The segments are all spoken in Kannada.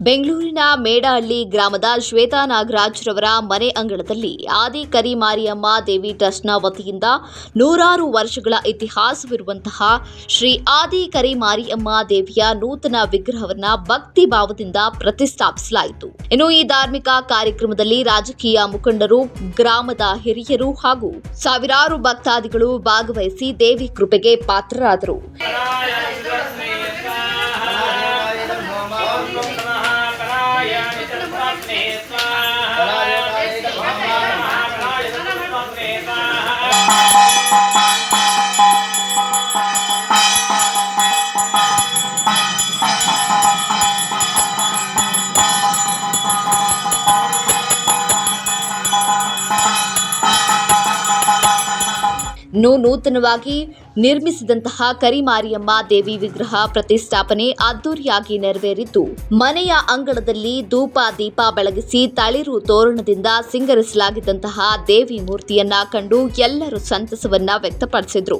ಬೆಂಗಳೂರಿನ ಮೇಡಹಳ್ಳಿ ಗ್ರಾಮದ ಶ್ವೇತಾ ನಾಗರಾಜ್ರವರ ಮನೆ ಅಂಗಳದಲ್ಲಿ ಆದಿ ಕರಿಮಾರಿಯಮ್ಮ ದೇವಿ ಟ್ರಸ್ಟ್ನ ವತಿಯಿಂದ ನೂರಾರು ವರ್ಷಗಳ ಇತಿಹಾಸವಿರುವಂತಹ ಶ್ರೀ ಆದಿ ಕರಿಮಾರಿಯಮ್ಮ ದೇವಿಯ ನೂತನ ವಿಗ್ರಹವನ್ನ ಭಕ್ತಿ ಭಾವದಿಂದ ಪ್ರತಿಷ್ಠಾಪಿಸಲಾಯಿತು. ಇನ್ನು ಈ ಧಾರ್ಮಿಕ ಕಾರ್ಯಕ್ರಮದಲ್ಲಿ ರಾಜಕೀಯ ಮುಖಂಡರು, ಗ್ರಾಮದ ಹಿರಿಯರು ಹಾಗೂ ಸಾವಿರಾರು ಭಕ್ತಾದಿಗಳು ಭಾಗವಹಿಸಿ ದೇವಿ ಕೃಪೆಗೆ ಪಾತ್ರರಾದರು. ನೂತನವಾಗಿ ನಿರ್ಮಿಸಿದಂತಹ ಕರಿಮಾರಿಯಮ್ಮ ದೇವಿ ವಿಗ್ರಹ ಪ್ರತಿಷ್ಠಾಪನೆ ಅದ್ದೂರಿಯಾಗಿ ನೆರವೇರಿದ್ದು ಮನೆಯ ಅಂಗಳದಲ್ಲಿ ಧೂಪ ದೀಪ ಬೆಳಗಿಸಿ ತಳಿರು ತೋರಣದಿಂದ ಸಿಂಗರಿಸಲಾಗಿದ್ದಂತಹ ದೇವಿ ಮೂರ್ತಿಯನ್ನ ಕಂಡು ಎಲ್ಲರೂ ಸಂತಸವನ್ನ ವ್ಯಕ್ತಪಡಿಸಿದ್ರು.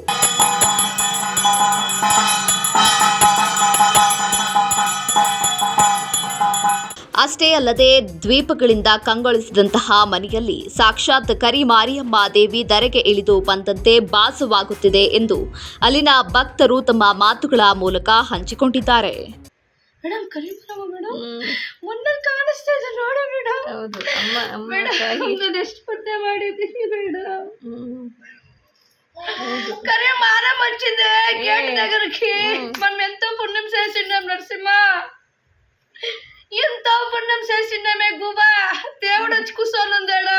ಅಷ್ಟೇ ಅಲ್ಲದೆ ದ್ವೀಪಗಳಿಂದ ಕಂಗೊಳಿಸಿದಂತಹ ಮನೆಯಲ್ಲಿ ಸಾಕ್ಷಾತ್ ಕರಿ ಮಾರಿಯಮ್ಮ ದೇವಿ ದರೆಗೆ ಇಳಿದು ಬಂದಂತೆ ಭಾಸವಾಗುತ್ತಿದೆ ಎಂದು ಅಲ್ಲಿನ ಭಕ್ತರು ತಮ್ಮ ಮಾತುಗಳ ಮೂಲಕ ಹಂಚಿಕೊಂಡಿದ್ದಾರೆ. ಮೇಡಮ್ ಇದೆ ಹೌದು ಅಮ್ಮ ಕರೆ ಮಾರ ಮಚ್ಚಿದೆ ಗೇಟ್ ನಗರಕ್ಕೆ ಎಂತ ಪುಣ್ಯಂ ಸೇಸಿನ ನರಸಿಂಹ. చిన్నమే గుబా దేవుడు వచ్చి కూర్చోనుందాడా?